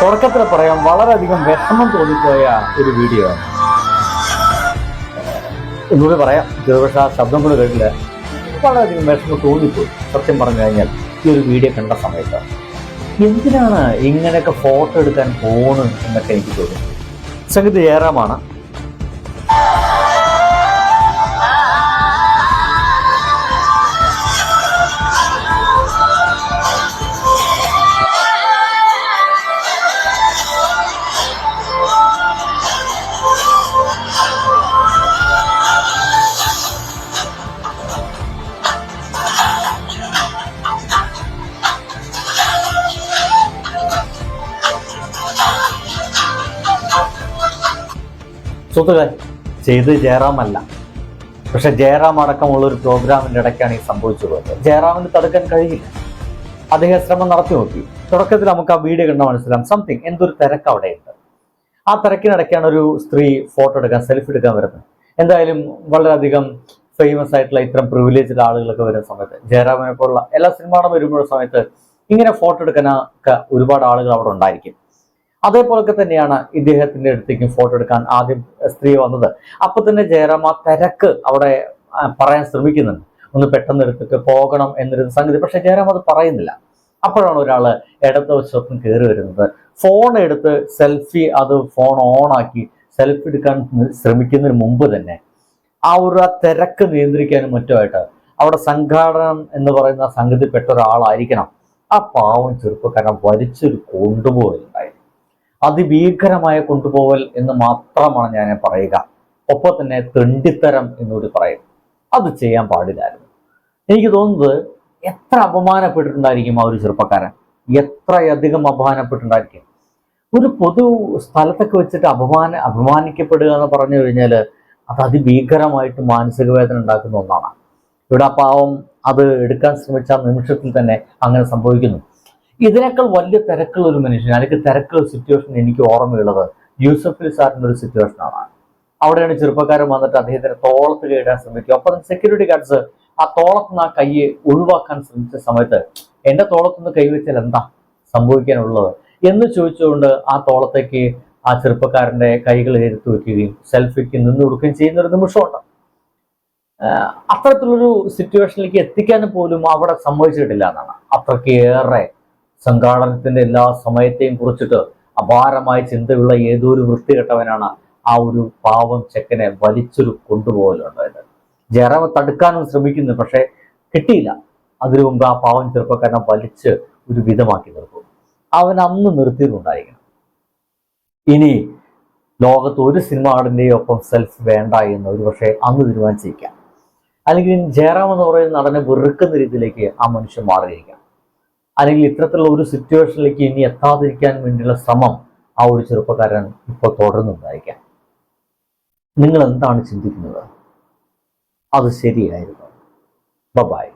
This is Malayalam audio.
തുടക്കത്തിൽ പറയാം വളരെയധികം വിഷമം തോന്നിപ്പോയ ഒരു വീഡിയോ ആണ്. ഒന്നുകൂടി പറയാം ചെറുപക്ഷ ശബ്ദം കൂടെ കേട്ടില്ല. വളരെയധികം വിഷമം തോന്നിപ്പോയി. സത്യം പറഞ്ഞു കഴിഞ്ഞാൽ ഈ ഒരു വീഡിയോ കണ്ട സമയത്ത്. എന്തിനാണ് ഇങ്ങനെയൊക്കെ ഫോട്ടോ എടുക്കാൻ പോണ് എന്നൊക്കെ എനിക്ക് തോന്നി സംഗതി ജയറാമാണ് സുഹൃത്തുക്കളെ ചെയ്ത് ജയറാമല്ല. പക്ഷെ ജയറാം അടക്കമുള്ള ഒരു പ്രോഗ്രാമിന്റെ ഇടയ്ക്കാണ് ഈ സംഭവിച്ചുള്ളത് ജയറാമിന് തടുക്കാൻ കഴിയില്ല. അദ്ദേഹം ശ്രമം നടത്തി നോക്കി. തുടക്കത്തിൽ നമുക്ക് ആ വീഡിയോ കണ്ട മനസ്സിലാം സംതിങ് എന്തൊരു തിരക്ക് അവിടെയുണ്ട്. ആ തിരക്കിനിടയ്ക്കാണ് ഒരു സ്ത്രീ ഫോട്ടോ എടുക്കാൻ സെൽഫി എടുക്കാൻ വരുന്നത്. എന്തായാലും വളരെയധികം ഫേമസ് ആയിട്ടുള്ള ഇത്തരം പ്രിവിലേജ്ഡ് ആളുകളൊക്കെ വരുന്ന സമയത്ത് ജയറാമിനെ പോലുള്ള എല്ലാ സിനിമകളും വരുമ്പോഴുള്ള സമയത്ത് ഇങ്ങനെ ഫോട്ടോ എടുക്കാനൊക്കെ ഒരുപാട് ആളുകൾ അവിടെ ഉണ്ടായിരിക്കും. അതേപോലൊക്കെ തന്നെയാണ് ഇദ്ദേഹത്തിന്റെ അടുത്തേക്കും ഫോട്ടോ എടുക്കാൻ ആദ്യം സ്ത്രീ വന്നത്. അപ്പൊ തന്നെ ജയറാം ആ തിരക്ക് അവിടെ പറയാൻ ശ്രമിക്കുന്നുണ്ട്. ഒന്ന് പെട്ടെന്ന് എടുത്തിട്ട് പോകണം എന്നൊരു സംഗതി. പക്ഷെ ജയറാം അത് പറയുന്നില്ല. അപ്പോഴാണ് ഒരാൾ ഇടത് വശത്തും കയറി വരുന്നത്. ഫോൺ എടുത്ത് സെൽഫി അത് ഫോൺ ഓൺ ആക്കി സെൽഫി എടുക്കാൻ ശ്രമിക്കുന്നതിന് മുമ്പ് തന്നെ ആ ഒരു ആ തിരക്ക് നിയന്ത്രിക്കാനും മറ്റുമായിട്ട് അവിടെ സംഘാടനം എന്ന് പറയുന്ന സംഗതിപ്പെട്ട ഒരാളായിരിക്കണം. ആ പാവം ചെറുപ്പക്കാരൻ വലിച്ചൊരു കൊണ്ടുപോകലുണ്ടായി അതിഭീകരമായ കൊണ്ടുപോകൽ എന്ന് മാത്രമാണ് ഞാൻ പറയുക. ഒപ്പം തന്നെ തെണ്ടിത്തരം എന്നുകൂടി പറയും. അത് ചെയ്യാൻ പാടില്ലായിരുന്നു. എനിക്ക് തോന്നുന്നത് എത്ര അപമാനപ്പെട്ടിട്ടുണ്ടായിരിക്കും ആ ഒരു ചെറുപ്പക്കാരൻ? എത്രയധികം അപമാനപ്പെട്ടിട്ടുണ്ടായിരിക്കും? ഒരു പൊതു സ്ഥലത്തൊക്കെ വെച്ചിട്ട് അപമാന അപമാനിക്കപ്പെടുക എന്ന് പറഞ്ഞു കഴിഞ്ഞാൽ അത് അതിഭീകരമായിട്ട് മാനസിക വേദന ഉണ്ടാക്കുന്ന ഒന്നാണ്. ഇവിടെ ആ പാവം അത് എടുക്കാൻ ശ്രമിച്ച നിമിഷത്തിൽ തന്നെ അങ്ങനെ സംഭവിക്കുന്നു. ഇതിനേക്കാൾ വലിയ തിരക്കുള്ള ഒരു മനുഷ്യൻ അല്ലെങ്കിൽ തിരക്കുള്ള സിറ്റുവേഷൻ എനിക്ക് ഓർമ്മയുള്ളത് യൂസഫ് അലി സാറിന്റെ ഒരു സിറ്റുവേഷനാണ് അവിടെയാണ് ചെറുപ്പക്കാരൻ വന്നിട്ട് അദ്ദേഹത്തിന് തോളത്തിൽ ഇടാൻ ശ്രമിക്കും അപ്പൊ സെക്യൂരിറ്റി ഗാർഡ്സ് ആ തോളത്ത് നിന്ന് ആ കൈയെ ഒഴിവാക്കാൻ ശ്രമിച്ച സമയത്ത് എന്റെ തോളത്തുനിന്ന് കൈവച്ചാൽ എന്താ സംഭവിക്കാനുള്ളത് എന്ന് ചോദിച്ചുകൊണ്ട് ആ തോളത്തേക്ക് ആ ചെറുപ്പക്കാരന്റെ കൈകൾ എടുത്തു വയ്ക്കുകയും സെൽഫിക്ക് നിന്ന് കൊടുക്കുകയും ചെയ്യുന്ന ഒരു നിമിഷമുണ്ട് അത്തരത്തിലൊരു സിറ്റുവേഷനിലേക്ക് എത്തിക്കാൻ പോലും അവിടെ സംഭവിച്ചിട്ടില്ല എന്നാണ്. അത്രയ്ക്കേറെ സംഘാടനത്തിന്റെ എല്ലാ സമയത്തെയും കുറിച്ചിട്ട് അപാരമായ ചിന്തയുള്ള ഏതോ ഒരു വൃത്തികെട്ടവനാണ് ആ ഒരു പാവം ചെക്കനെ വലിച്ചൊരു കൊണ്ടുപോകലുണ്ടായത്. ജയറാമ തടുക്കാനും ശ്രമിക്കുന്നു പക്ഷേ കിട്ടിയില്ല. അതിനു മുമ്പ് ആ പാവം ചെറുപ്പക്കാരനെ വലിച്ച് ഒരു വിധമാക്കി നിർത്തും. അവൻ അന്ന് നിർത്തിയിട്ടുണ്ടായിരിക്കണം ഇനി ലോകത്ത് ഒരു സിനിമ ആടിന്റെയും ഒപ്പം സെൽഫ് വേണ്ട എന്ന് ഒരു പക്ഷേ അന്ന് തീരുമാനിച്ചിരിക്കാം. അല്ലെങ്കിൽ ജയറാം എന്ന് പറയുന്ന നടനെ വെറുക്കുന്ന രീതിയിലേക്ക് ആ മനുഷ്യൻ മാറിയിരിക്കാം. അല്ലെങ്കിൽ ഇത്തരത്തിലുള്ള ഒരു സിറ്റുവേഷനിലേക്ക് ഇനി എത്താതിരിക്കാൻ വേണ്ടിയുള്ള ശ്രമം ആ ഒരു ചെറുപ്പക്കാരൻ ഇപ്പോൾ തുടരുന്നുണ്ടായിരിക്കാം. നിങ്ങൾ എന്താണ് ചിന്തിക്കുന്നത്? അത് ശരിയായിരുന്നു? ബൈ